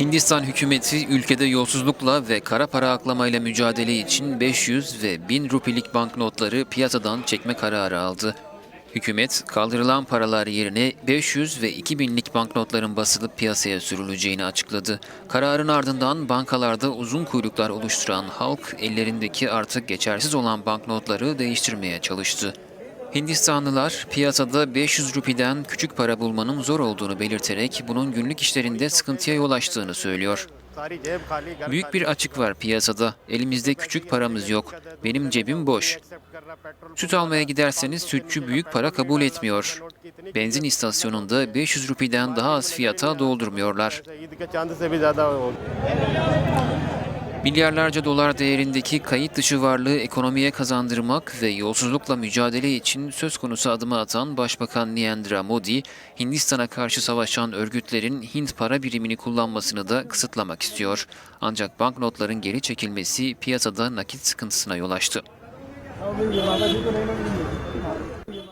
Hindistan hükümeti ülkede yolsuzlukla ve kara para aklamayla mücadele için 500 ve 1000 rupilik banknotları piyasadan çekme kararı aldı. Hükümet kaldırılan paralar yerine 500 ve 2000'lik banknotların basılıp piyasaya sürüleceğini açıkladı. Kararın ardından bankalarda uzun kuyruklar oluşturan halk ellerindeki artık geçersiz olan banknotları değiştirmeye çalıştı. Hindistanlılar piyasada 500 rupiden küçük para bulmanın zor olduğunu belirterek bunun günlük işlerinde sıkıntıya yol açtığını söylüyor. Büyük bir açık var piyasada. Elimizde küçük paramız yok. Benim cebim boş. Süt almaya giderseniz sütçü büyük para kabul etmiyor. Benzin istasyonunda 500 rupiden daha az fiyata doldurmuyorlar. Milyarlarca dolar değerindeki kayıt dışı varlığı ekonomiye kazandırmak ve yolsuzlukla mücadele için söz konusu adımı atan Başbakan Narendra Modi, Hindistan'a karşı savaşan örgütlerin Hint para birimini kullanmasını da kısıtlamak istiyor. Ancak banknotların geri çekilmesi piyasada nakit sıkıntısına yol açtı.